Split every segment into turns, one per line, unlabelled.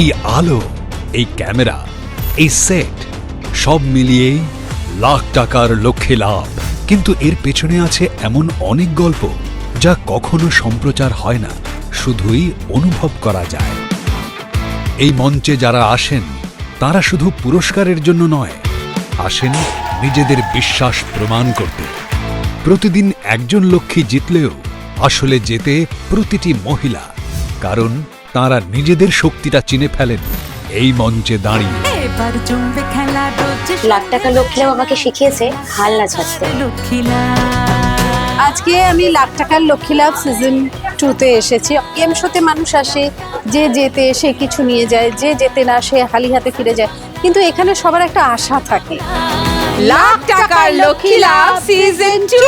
এই আলো, এই ক্যামেরা, এই সেট সব মিলিয়েই লাখ টাকার লক্ষ্যে লাভ। কিন্তু এর পেছনে আছে এমন অনেক গল্প যা কখনো সম্প্রচার হয় না, শুধুই অনুভব করা যায়। এই মঞ্চে যারা আসেন, তারা শুধু পুরস্কারের জন্য নয়, আসেন নিজেদের বিশ্বাস প্রমাণ করতে। প্রতিদিন একজন লক্ষ্মী জিতলেও আসলে যেতে প্রতিটি মহিলা, কারণ তারা নিজেদের শক্তিটা চিনে ফেলেন। এই মঞ্চে দাঁড়িয়ে।
লাখ টাকা লক্ষ্মীরাও আমাকে শিখিয়েছে হাল না ছাড়তে।
আজকে আমি লাখ টাকার লক্ষ্মী লাভ সিজন টুতে এসেছি। গেম শোতে মানুষ আসে যে যেতে সে কিছু নিয়ে যায় যে যেতে না সে হালি হাতে ফিরে যায়। কিন্তু এখানে সবার একটা আশা থাকে। লাখ টাকার লক্ষ্মী লাভ সিজন টু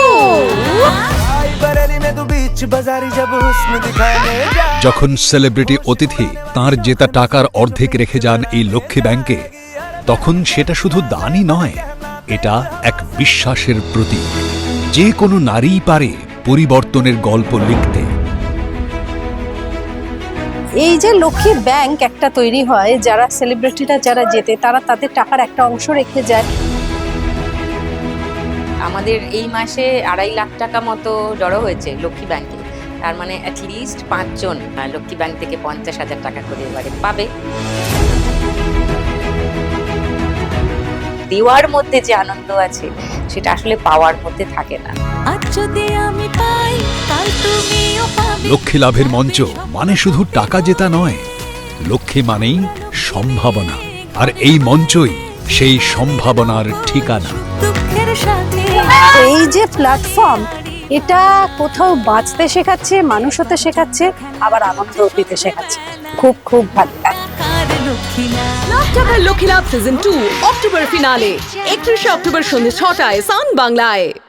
যখন সেলিব্রিটি অতিথি তার জেতা টাকার অর্ধেক রেখে যান এই লক্ষ্মী ব্যাংকে তখন সেটা শুধু দানই নয় এটা এক বিশ্বাসের প্রতীক। যে কোনো নারীই পারে পরিবর্তনের গল্প লিখতে।
এই যে লক্ষ্মী ব্যাংক একটা তৈরি হয় যারা সেলিব্রিটিরা যারা যেতে তারা তাদের টাকার একটা অংশ রেখে যায়।
আমাদের এই মাসে আড়াই লাখ টাকা মতো জড়ো হয়েছে লক্ষ্মী ব্যাংকে। তার মানে অ্যাটলিস্ট পাঁচজন লক্ষ্মী ব্যাংক থেকে পঞ্চাশ হাজার টাকা করে এবারে পাবে। দেওয়ার মধ্যে যে আনন্দ আছে সেটা আসলে পাওয়ার মধ্যে থাকে না।
আজ যদি আমি পাই কাল তুমিও পাবে।
লক্ষ্মী লাভের মঞ্চ মানে শুধু টাকা জেতা নয় লক্ষ্মী মানেই সম্ভাবনা। আর এই মঞ্চই সেই সম্ভাবনার ঠিকানা।
এই যে প্ল্যাটফর্ম এটা কোথাও বাঁচতে শেখাচ্ছে মানুষ হতে শেখাচ্ছে আবার আনন্দ দিতে শেখাচ্ছে। খুব খুব ভালো
টাকার লক্ষ্মী লাভ সিজন টু অক্টোবর ফিনালে একত্রিশে অক্টোবর সন্ধ্যে ছটায় সান বাংলায়